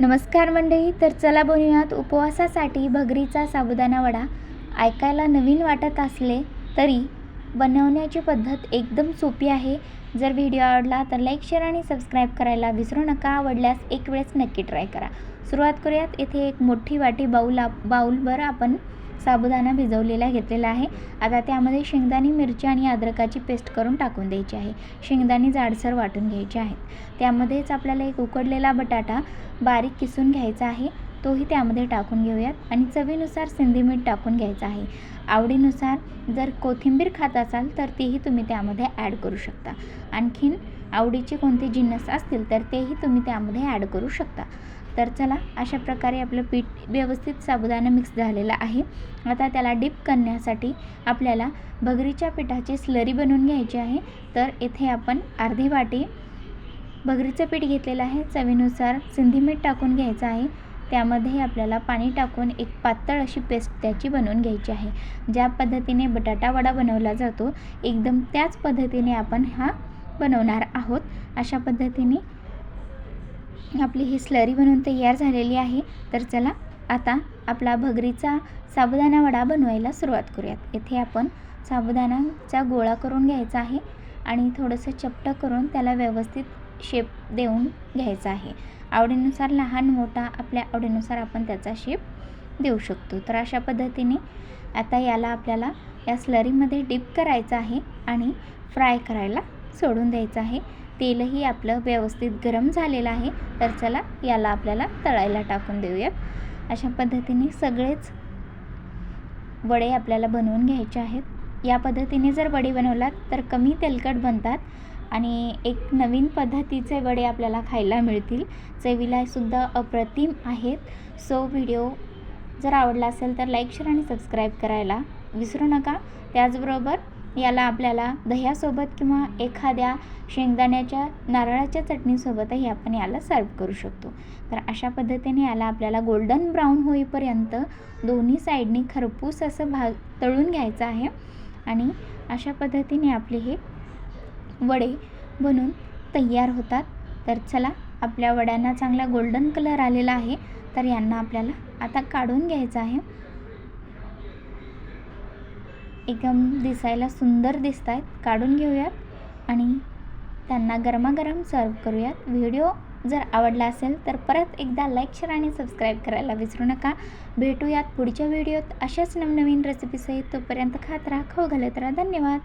नमस्कार मंडळी तर चला बनवूयात उपवासासाठी भगरीचा साबुदाणा वडा. ऐकायला नवीन वाटत असले तरी बनवण्याची पद्धत एकदम सोपी आहे. जर व्हिडिओ आवडला तर लाईक शेअर आणि सबस्क्राईब करायला विसरू नका. आवडल्यास एक वेळेस नक्की ट्राय करा. सुरुवात करूयात. येथे एक मोठी वाटी बाऊल आप बाऊलभर आपण साबुदाणा भिजवलेला घेतलेला आहे. आता त्यामध्ये शेंगदाणी मिरची आणि अद्रकाची पेस्ट करून टाकून द्यायची आहे. शेंगदाणी जाडसर वाटून घ्यायची आहेत. त्यामध्येच आपल्याला एक उकडलेला बटाटा बारीक किसून घ्यायचा आहे. तोही त्यामध्ये टाकून घेऊयात आणि चवीनुसार सिंधी मीठ टाकून घ्यायचं आहे. आवडीनुसार जर कोथिंबीर खात असाल तर तेही तुम्ही त्यामध्ये ॲड करू शकता. आणखीन आवडीचे कोणते जिन्नस असतील तर तेही तुम्ही त्यामध्ये ॲड करू शकता. तर चला अशा प्रकारे आपलं पीठ व्यवस्थित साबुदाणा मिक्स झालेला आहे. आता त्याला डिप करण्यासाठी आपल्याला भगरीच्या पिठाची स्लरी बनवून घ्यायची आहे. तर इथे आपण अर्धी वाटी भगरीचं पीठ घेतलेलं आहे. चवीनुसार सिंधी मीठ टाकून घ्यायचं आहे. त्यामध्ये आपल्याला पाणी टाकून एक पातळ अशी पेस्ट त्याची बनवून घ्यायची आहे. ज्या पद्धतीने बटाटा वडा बनवला जातो एकदम त्याच पद्धतीने आपण हा बनवणार आहोत. अशा पद्धतीने आपली ही स्लरी बनवून तयार झालेली आहे. तर चला आता आपला भगरीचा साबुदाणा वडा बनवायला सुरुवात करूयात. येथे आपण साबुदाणाचा गोळा करून घ्यायचा आहे आणि थोडंसं चपटं करून त्याला व्यवस्थित शेप देऊन घ्यायचा आहे. आवडीनुसार लहान मोठा आपल्या आवडीनुसार आपण त्याचा शेप देऊ शकतो. तर अशा पद्धतीने आता याला आपल्याला या स्लरीमध्ये डिप करायचं आहे आणि फ्राय करायला सोडून द्यायचं आहे. तेलही आपलं व्यवस्थित गरम झालेलं आहे. तर चला याला आपल्याला तळायला टाकून देऊयात. अशा पद्धतीने सगळेच वडे आपल्याला बनवून घ्यायचे आहेत. या पद्धतीने जर वडे बनवलात तर कमी तेलकट बनतात आणि एक नवीन पद्धतीचे वडे आपल्याला खायला मिळतील. चवीलासुद्धा अप्रतिम आहेत. सो व्हिडिओ जर आवडला असेल तर लाईक शेअर आणि सबस्क्राईब करायला विसरू नका. त्याचबरोबर याला आपल्याला दह्यासोबत किंवा एखाद्या शेंगदाण्याच्या नारळाच्या चटणीसोबतही आपण याला सर्व करू शकतो. तर अशा पद्धतीने याला आपल्याला गोल्डन ब्राऊन होईपर्यंत दोन्ही साईडनी खरपूस असं भाग तळून घ्यायचं आहे. आणि अशा पद्धतीने आपले हे वडे बनून तयार होतात. तर चला आपल्या वड्यांना चांगला गोल्डन कलर आलेला आहे. तर यांना आपल्याला आता काढून घ्यायचं आहे. एकदम दिसायला सुंदर दिसत आहेत काढून घेऊयात आणि त्यांना गरमागरम सर्व करूयात. व्हिडिओ जर आवडला असेल तर परत एकदा लाईक शेअर आणि सबस्क्राईब करायला विसरू नका. भेटूयात पुढच्या व्हिडिओत. अशाच नवनवीन रेसिपीसहित तोपर्यंत खात राहा खाऊ घालत राहा. धन्यवाद.